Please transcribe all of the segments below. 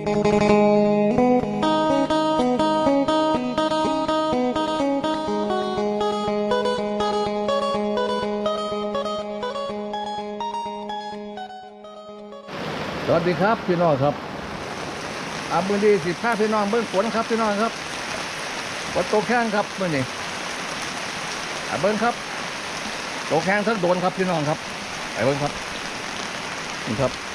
สวัสดีครับพี่น้องครับอามือดีสิบห้าพี่น้องเบิ้งฝนครับพี่น้องครับฝนตกแข้งครับมื่อนี้อาเบิ้งครับตกแข้งทั้งโดนครับพี่น้องครับไปเบิ้งครับนี่ครับ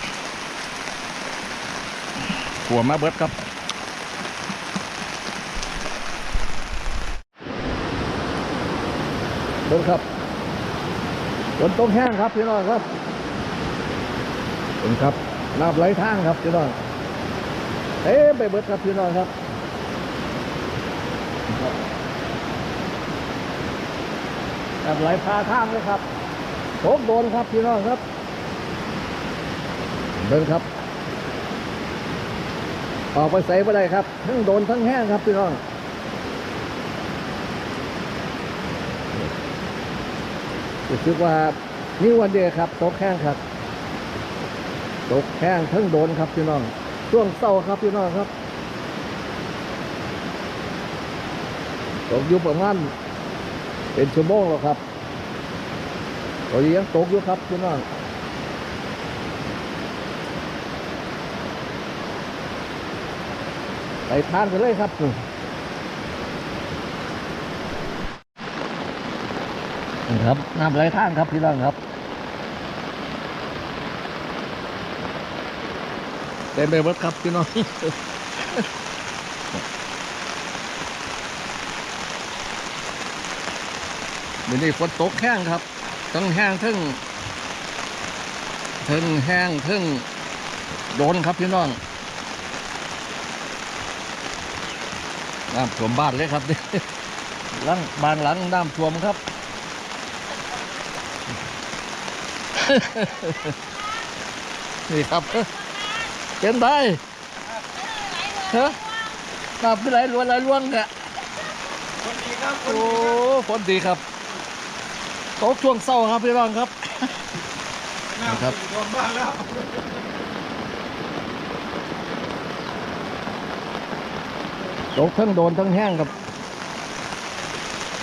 หัวมาเบิดครับ เบิ้งครับฝนตกแห้งครับพี่น้องครับเห็นครับน้ำไหลทางครับพี่น้องเอ๊ไปเบิดครับพี่น้องครับครับน้ำไหลพาทางเลยครับโถกโดนครับพี่น้องครับเดินครับ ออกไปใส่ไปได้ครับ ทั้งโดนทั้งแห้งครับพี่น้องรู้สึกว่านี่วันเดียวครับตกแห้งครับตกแห้งทั้งโดนครับพี่น้อง ช่วงเศร้าครับพี่น้องครับตกอยู่ประมาณเป็นชั่วโมงแล้วครับตอนนี้ยังตกอยู่ครับพี่น้อง ไปทานกันเลยครับนี่ครับน้ำไหลทางครับพี่น้องครับเต็มไปหมดครับพี่น้องวันนี้ฝนตกแห้งครับทั้งแห้งทั้งทั้งแห้งทั้งโดนครับพี่น้อง น้ำท่วมบ้านเลยครับหลังบางหลังน้ำท่วมครับ นี่ครับเป็นไงฮะน้ำเป็นไรล้วนไรล้วนกะคนดีครับคโอ้นดีครับฝนดีครับตกช่วงเศร้าครับพี่น้องครับน้ำครับท่วมบ้านแล้ว ตกทั้งโดนทั้งแห้งครับ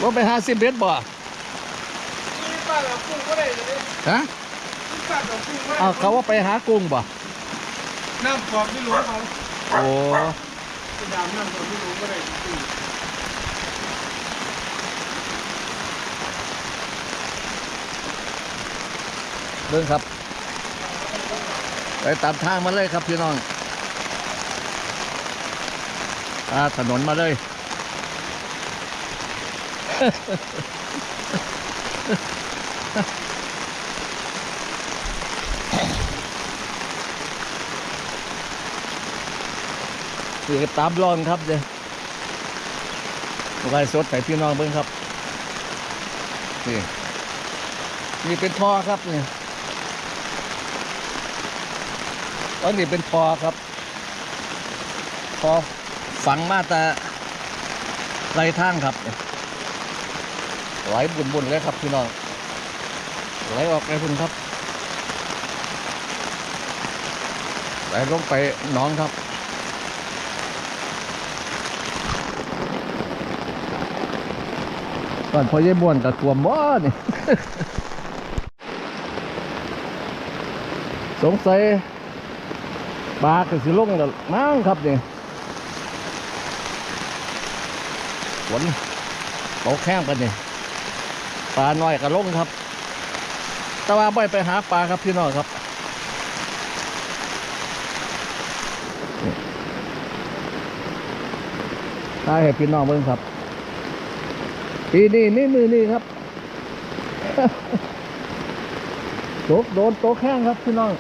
ว่าไปหาสิบเมตรบ่ที่บ้านเรากุ้งก็ได้เลยฮะที่บ้านเรากุ้งก็ได้อ้าวเขาว่าไปหากุ้งบ่น้ำกรอบที่หลวงเขาโอ้จะดามน้ำกรอบที่หลวงก็ได้กุ้งเบิ่งครับ ไปตามทางมาเลยครับพี่น้อง ตาถนนมาเลยคือตามรองครับเดี๋ยวไลฟ์สดให้พี่น้องเบิ่งครับ นี่นี่เป็นท่อครับเนี่ยอันนี้เป็นท่อครับท่อ ฝังมาแต่ไรทางครับเนี่ยไหลบุญๆเลยครับพี่น้องไหลออกไปพุ่นครับไหลลงไปหนองครับก่อนพอเย่บวนกับตัวม้อนี่สงสัยปลาก็สิลงแล้วมั้งครับเนี่ฝ นตกแข้งกันนี่ปลาน้อยก็ลงครับ แต่ว่าไม่ไปหาปลาครับพี่น้องครับตายให้พี่น้องเบิ่งครับปีนี้นี่มือนี่ครับโตกโดนโตกแข้งครับพี่น้อง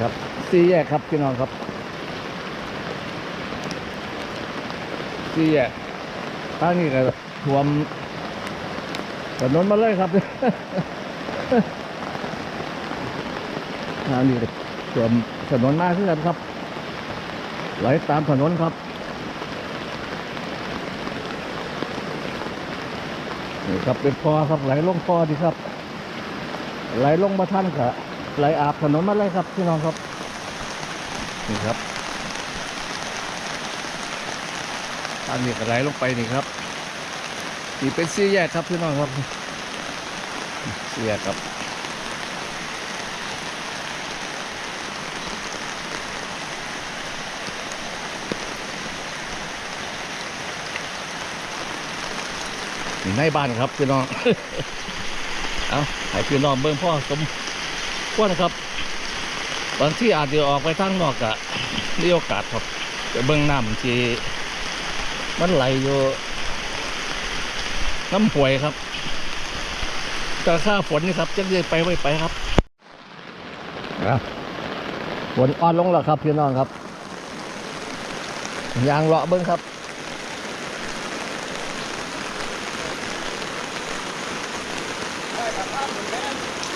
ครับสี่แยกครับพี่น้องครับที่แยกทางนี้ก็ท่วมถนนมาเลยครับนอันนี้ส่วนถนนมาขึ้นกันครับ ไหลตามถนนครับนี่ครับเป็นพอครับไหลลงพอดีครับ ไหลลงมาท่านกะ ไหลอาบถนนมาเลยครับพี่น้องครับ นี่ครับอันนี้ก็ไหลลงไปนี่ครับนี่เป็นสี่แยกครับพี่น้องครับสี่แยกครับอยู่ในบ้านครับพี่น้อง เอาให้พี่น้องเบิ่งพ่อสม ควรครับบางที่อาจจะออกไปทางนอกกะมีโอกาสครับจะเบิ่งน้ำที่มันไหลอยู่น้ำป่วยครับแต่ค่าฝนนี่ครับจะเรียกไปไว้ไปครับฝนอ่อนลงแล้วครับพี่น้องครับยางเลาะเบิ่งครับ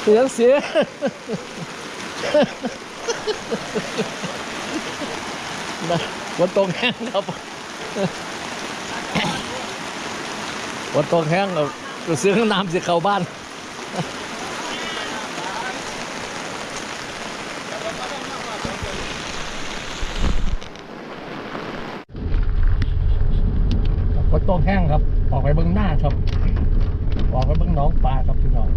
เสียงเสียนะวันตรงแห้งครับวันตรงแห้งเราเสียงน้ำสิเข้าบ้านตรงแห้งครับ ออกไปเบื้องหน้าครับ ออกไปเบื้องหน้องปลาครับพี่น้อง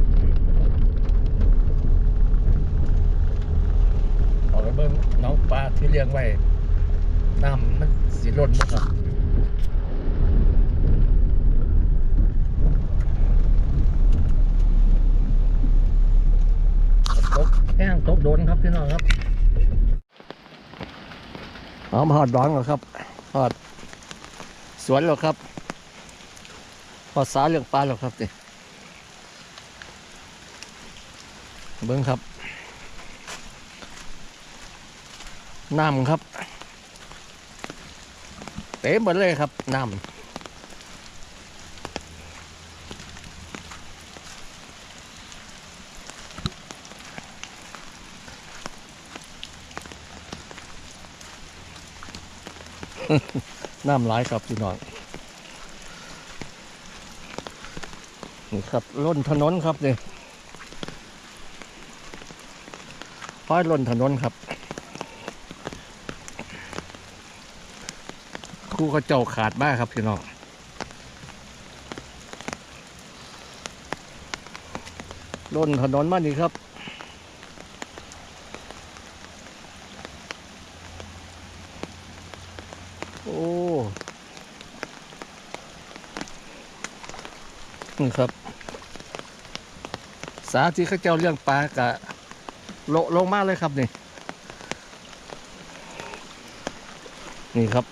ออกไป เบิ่งน้องปลาที่เลี้ยงไว้น้ำมันสีล้นหมดครับตกแห้งตกโดนครับพี่น้องครับเอามาหอดดองแล้วครับหอดสวนแล้วครับหอดสาเรื่องปลาแล้วครับนี่เบิ้งครับ น้ำครับ เต็มหมดเลยครับน้ำน้ำไหลายครับพี่น้องนี่ครับล้นถนนครับเนี่ป้ายล้นถนนครับ คู่เขาเจ้าขาดมากครับพี่น้องล้นถนนมากนี่ครับโอ้นี่ครับ สาที่เขาเจ้าเลี้ยงปลากะโลลงมากเลยครับนี่ นี่ครับ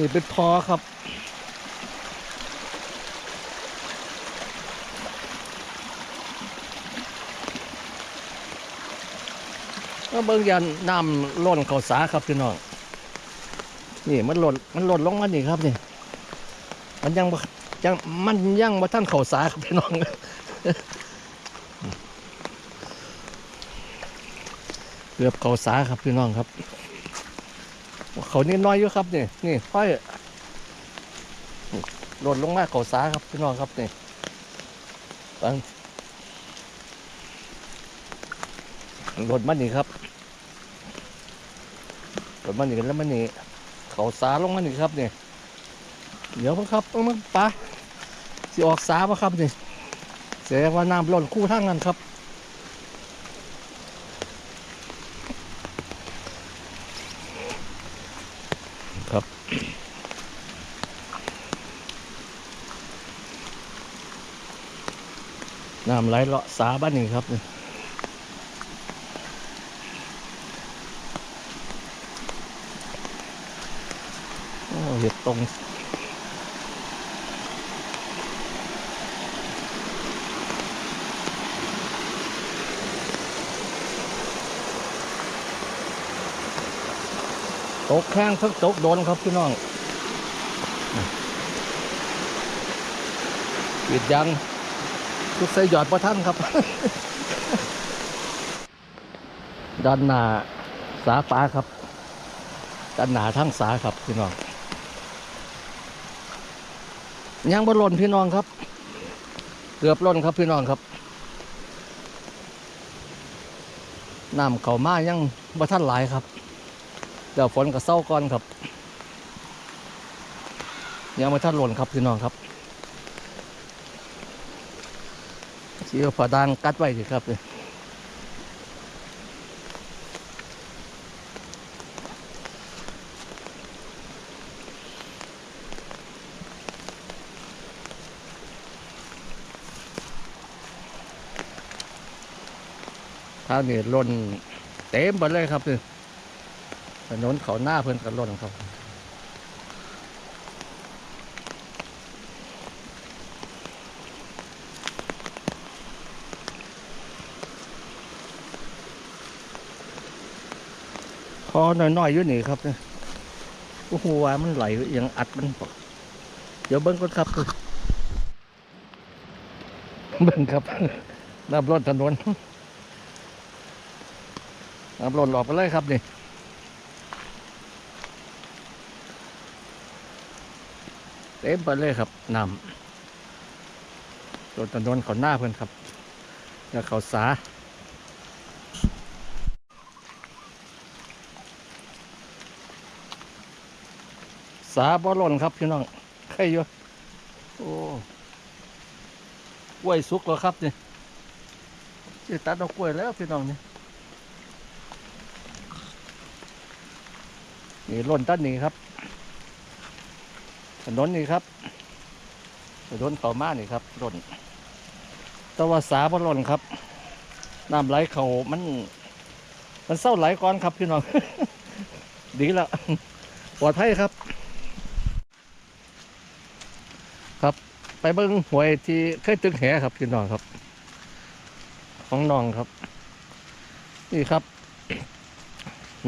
นี่เป็นทอครับ ก็เบิ่งยันน้ำล้นเขาสาครับพี่น้อง นี่มันหล่นมันหล่นลงมานี่ครับนี่ มันยังบ่ยังมันยังมาท่านเขาสาครับพี่น้องเกือบเขาสาครับพี่น้องครับ เขานี่น้อยอยู่ครับนี่นี่ค่อยหล่นลงมาเขาสาครับพี่น้องครับนี่บางหล่นมานี่ครับหล่นมานี่กันแล้วมันนี่เขาสาลงมานี่ครับนี่เดี๋ยวครับเอามันปลาสิออกสาปะครับนี่เสียว่าน้ำหล่นคู่ทางนั้นครับ น้ำไหลเลาะสาบ้านนี้ครับนี่เห็ดตรงตกแข้งทั้งตกโดนครับพี่น้องปิดยัง กใส่หยอดประท่านครับ ด้านหน้าสาฟ้าครับ ด้านหน้าทั้งสาครับพี่น้องยังบอลล่นพี่น้องครับ เกือบล่นครับพี่น้องครับน้ำเข่ามายังบ่ท่านหลายครับ เดี๋ยวฝนก็เศร้าก่อนครับ ยังบ่ท่านหล่นครับพี่น้องครับ สีฝาดางกัดไว้สิครับเลยทางนี้ล่นเต็มไปเลยครับถนนเขาหน้าเพื่อนกันล่นครับ พอน่อยๆอยู่นี่ครับเนี่ยโอ้โหว่ามันไหลอยังอัดมันปอกเดี๋ยวเบิ้งก่อนครับเบิ้งครับน้ำร้อนถนนน้ำร้อนหลอกไปเลยครับนี่เต็มไปเลยครับน้ำรถถนนเขาหน้าเพื่อนครับแล้วเขาสาาบอล่นครับพี่น้องใครอยู่โอ้กล้วยสุกแล้วครับนี่จะตัดเอากล้วยแล้วพี่น้องนี่นี่ล่นต้นนี้ครับถนนนี่ครับถนนเขามานี่ครับล่นต่ว่าสาบอล่นครับน้ำไหลเขามัน มันเศร้าไหลก่อนครับพี่น้อง ดีแล้วปลอดภัยครับ ไปเบิ้งหวยที่เคยตึกแหครับพี่น้องครับ ของน้องครับ นี่ครับ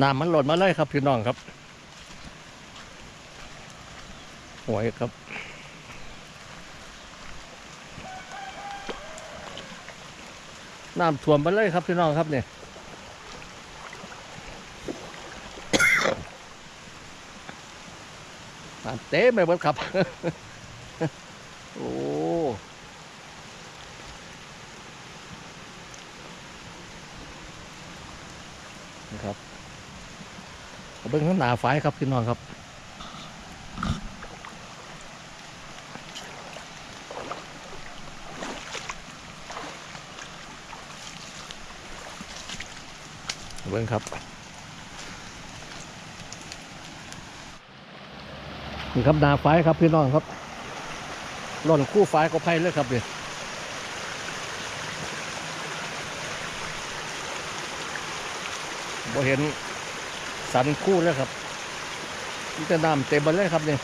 น้ำมันหล่นมาเลยครับพี่น้องครับหวยครับน้ำท่วมไปเลยครับพี่น้องครับเนี่ยน้ำเต็มไปหมดครับ โอ้นะครับเบิ้งข้างหน้าฝายครับพี่น้องครับเบิ้งครับนี่ครับนาฝายครับพี่น้องครับ หล่นคู่ฝายก็ไพ่เลยครับเนี่ยบ่เห็นสันคู่เลยครับนี่จะน้ำเต็มไปเลยครับเนี่ย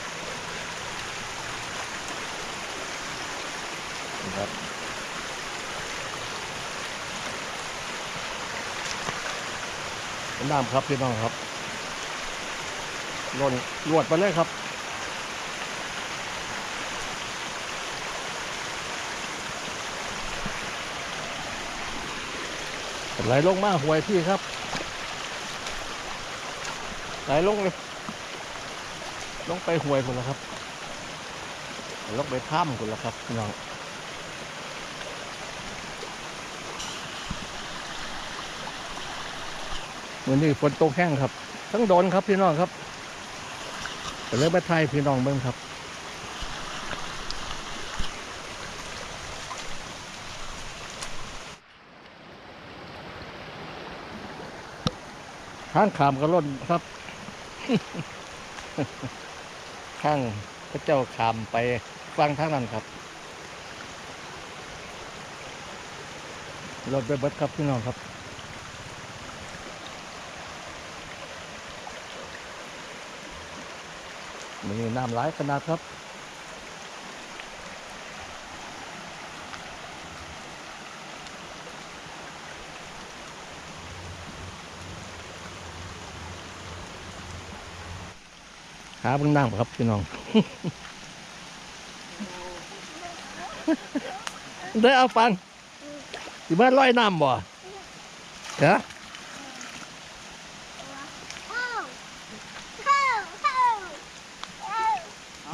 ครับน้ำครับพี่น้องครับหล่นลวดไปเลยครับ ไหลลงมาหวยพี่ครับไหลลงเลยลงไปหวยคุณแล้วครับลงไปถ้ำคุณแล้วครับพี่น้องวันนี้ฝนตกแห้งครับ ทั้งโดนครับพี่น้องครับไปเลยไปไทยพี่น้องเบิ้งครับ ข้างขามกระล่นครับ ข้างพระเจ้าขามไปฟังทางนั้นครับรถไปบิดครับพี่น้องครับมีน้ำหลายขนาดครับ หาเบิ่งน้ำครับพี่น้องได้เอาฟังสิมาลอยน้ำบ่ฮะ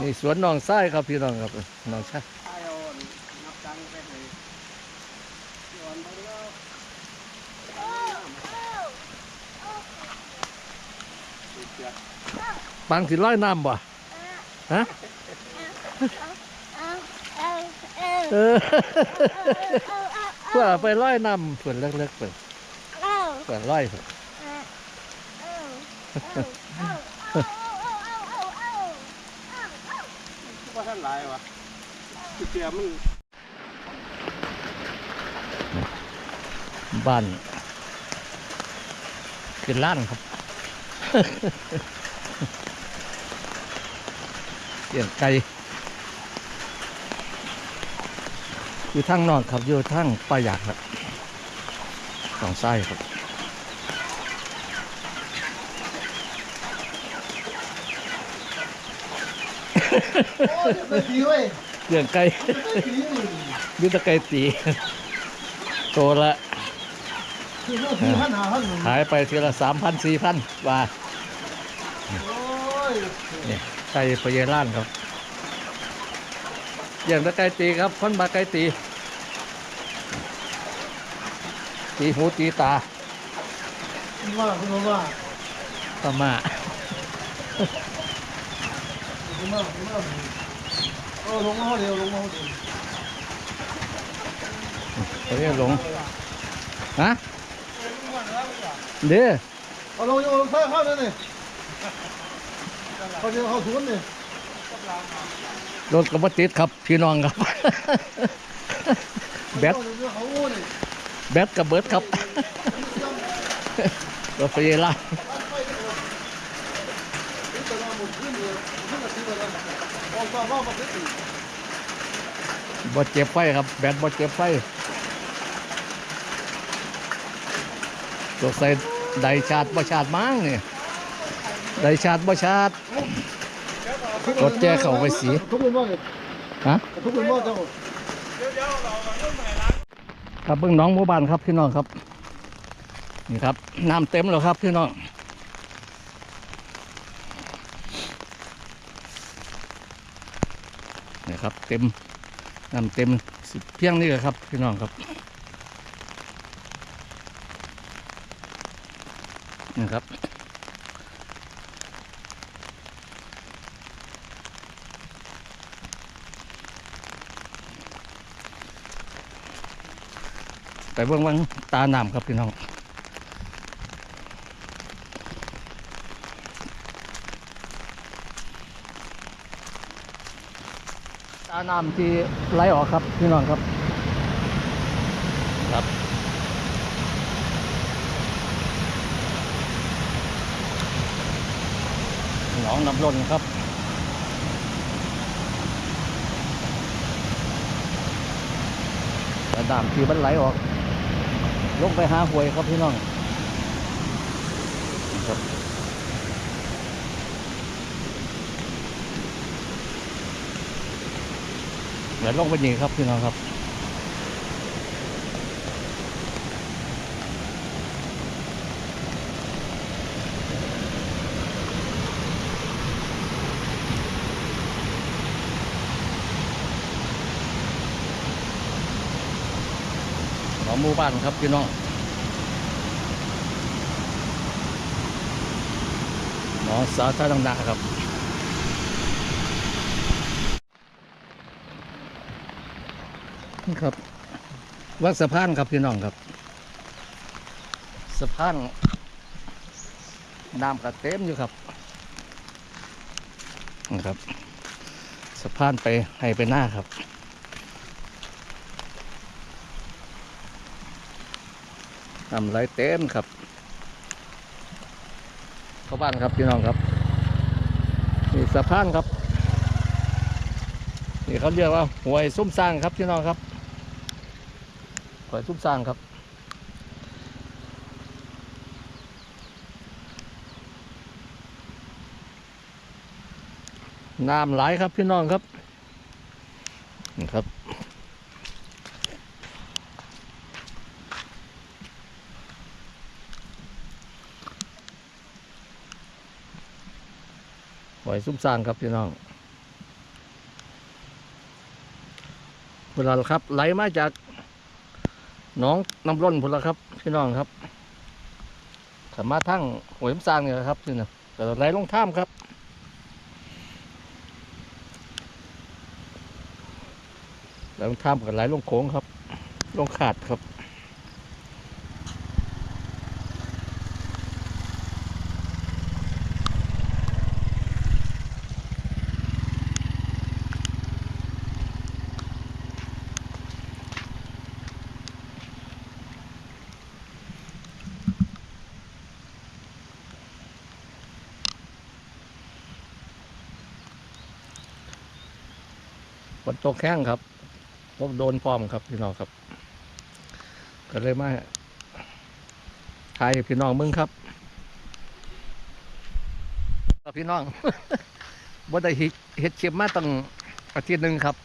นี่สวนหนองไส้ครับพี่น้องครับหนองไส้ ไอ้เอานับตังค์ไปให้ย้อนไปแล้วเจ็ด ปังสิลอยน้ำบ่ฮะเออเพื่อไปลอยน้ำเพื่อนเล็กๆเพื่อนเพื่อนลอยเพื่อนว่าท่านหลายวะคือเสียมันบ้านคือล้านครับเสียงไก่อยู่ทางนอนครับอยู่ทางปลาหยาดครับสองไส้ครับไม่ดีเว้ยเสียงไก่ไม่ดีนี่ยุตะไก่ตีโตละคือว่าคือพันหาพันหนึ่งหายไปทีละสามพันสี่พันว่าโอ้ยเนี่ย ไก่พยาล้านครับอย่างตะไก่ตีครับคนบาไก่ตี ตีหูตีตาคุณว่าคุณว่าประมาคุณว่าคุณว่าเออลงมาเดียวลงมาเดียวเขาเรียกหลงฮะเด้อเอาลงอยู่ใส่ข้าวเลยนี่ เขาเดียวเขาสวนนี่รถกระบะติดครับพี่น้องครับ แบตเขาโอ้นี่แบตกระเบิดครับรถพยาล้านนี่ตะวันหมดขึ้นเลยขึ้นมาทีละกันออกจากบ้านมาขึ้นอีกบ่เจ็บไฟครับ แบตบ่เจ็บไฟตัวใส่ไดชาร์จบ่ชาร์จมั้งเนี่ย ได้ชาร์จบ่ชาร์จรถแก้เข้าไปสีทุกคนว่าเนี่ยฮะทุกคนว่าเจ้าครับเบื้องน้องหมู่บ้านครับพี่น้องครับ นี่ครับน้ำเต็มแล้วครับพี่น้องนี่ครับเต็มน้ำเต็มสิเพียงนี่แหละครับพี่น้องครับนี่ครับ ไปเบื้องวังตาน้ำครับพี่น้องตาน้ำที่ไหลออกครับพี่น้องครับครับหนองน้ำล้นครับกระดามที่มันไหลออก ลงไปหาหวยครับพี่น้องครับเดี๋ยวลงไปนี่ครับพี่น้องครับ ของหมู่บ้านครับพี่น้องหมอสาธารณะครับนี่ครับ วัดสะพานครับพี่น้องครับสะพานน้ำกระเต็มอยู่ครับนะครับสะพานไปให้ไปหน้าครับ ทำไรเต็มครับเข้าบ้านครับพี่น้องครับนี่สะพานครับนี่เขาเรียกว่าหวยซุ้มสร้างครับพี่น้องครับหวยซุ้มสร้างครับน้ำไหลครับพี่น้องครับนี่ครับ อยซุ้มสร้างครับพี่น้องเวลาครับ ไหลมาจากหน้องน้ำร้นพุ่นละครับ พี่น้องครับสามารถทั้งหวยซุ้มสร้างเนี่ยครับนี่นะแต่ไหลลงท่ามครับไหลลงท่ามกับไหลลงโค้งครับ ลงขาดครับ ฝนตกแข้งครับผมโดนพร้อมครับพี่น้องครับ ก็เลยมาถ่ายพี่น้องมึงครับกับพี่น้องบ่ได้เฮ็ดเฮ็ดเชียมมาตั้งอาทิตย์หนึ่งครับ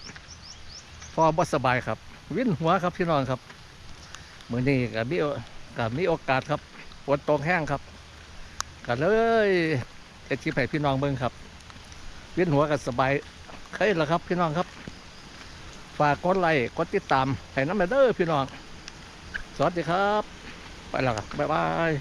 พอบ่สบายครับ วิ่นหัวครับพี่น้องครับมือนี้ก็มีก็มีโอกาสครับฝนตกแห้งครับก็เลยเฮ็ดคลิปให้พี่น้องเบิ่งครับ วิ่นหัวก็สบายเคยแล้วครับ พี่น้องครับ ฝากกดไลค์กดติดตามให้น้ำเด้อพี่น้อง สวัสดีครับ ไปแล้วครับบ๊ายบาย